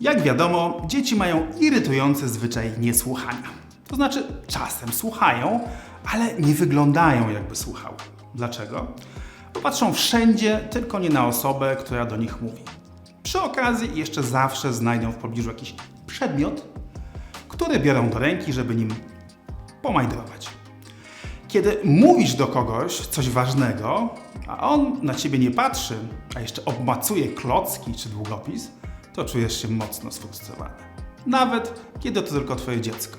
Jak wiadomo, dzieci mają irytujący zwyczaj niesłuchania. To znaczy, czasem słuchają, ale nie wyglądają, jakby słuchały. Dlaczego? Bo patrzą wszędzie, tylko nie na osobę, która do nich mówi. Przy okazji jeszcze zawsze znajdą w pobliżu jakiś przedmiot, który biorą do ręki, żeby nim pomajdrować. Kiedy mówisz do kogoś coś ważnego, a on na ciebie nie patrzy, a jeszcze obmacuje klocki czy długopis, to czujesz się mocno sfrustrowany. Nawet kiedy to tylko twoje dziecko.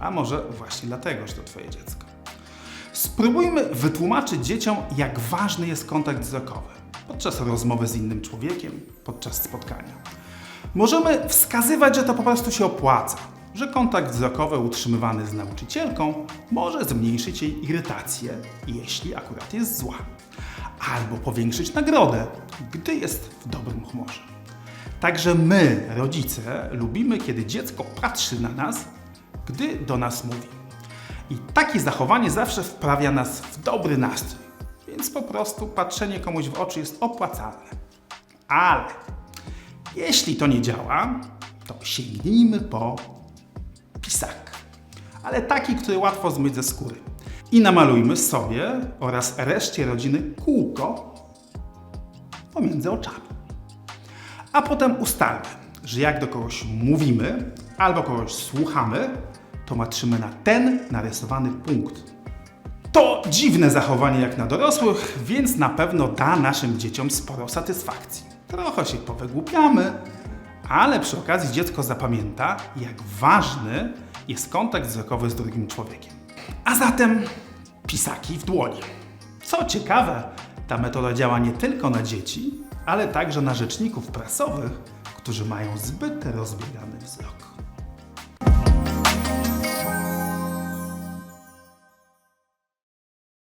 A może właśnie dlatego, że to twoje dziecko. Spróbujmy wytłumaczyć dzieciom, jak ważny jest kontakt wzrokowy podczas rozmowy z innym człowiekiem, podczas spotkania. Możemy wskazywać, że to po prostu się opłaca, że kontakt wzrokowy utrzymywany z nauczycielką może zmniejszyć jej irytację, jeśli akurat jest zła, albo powiększyć nagrodę, gdy jest w dobrym humorze. Także my, rodzice, lubimy, kiedy dziecko patrzy na nas, gdy do nas mówi. I takie zachowanie zawsze wprawia nas w dobry nastrój, więc po prostu patrzenie komuś w oczy jest opłacalne. Ale jeśli to nie działa, to sięgnijmy po pisak. Ale taki, który łatwo zmyć ze skóry. I namalujmy sobie oraz reszcie rodziny kółko pomiędzy oczami. A potem ustalmy, że jak do kogoś mówimy albo kogoś słuchamy, to patrzymy na ten narysowany punkt. To dziwne zachowanie jak na dorosłych, więc na pewno da naszym dzieciom sporo satysfakcji. Trochę się powygłupiamy, ale przy okazji dziecko zapamięta, jak ważny jest kontakt wzrokowy z drugim człowiekiem. A zatem pisaki w dłoni. Co ciekawe, ta metoda działa nie tylko na dzieci, ale także na rzeczników prasowych, którzy mają zbyt rozbiegany wzrok.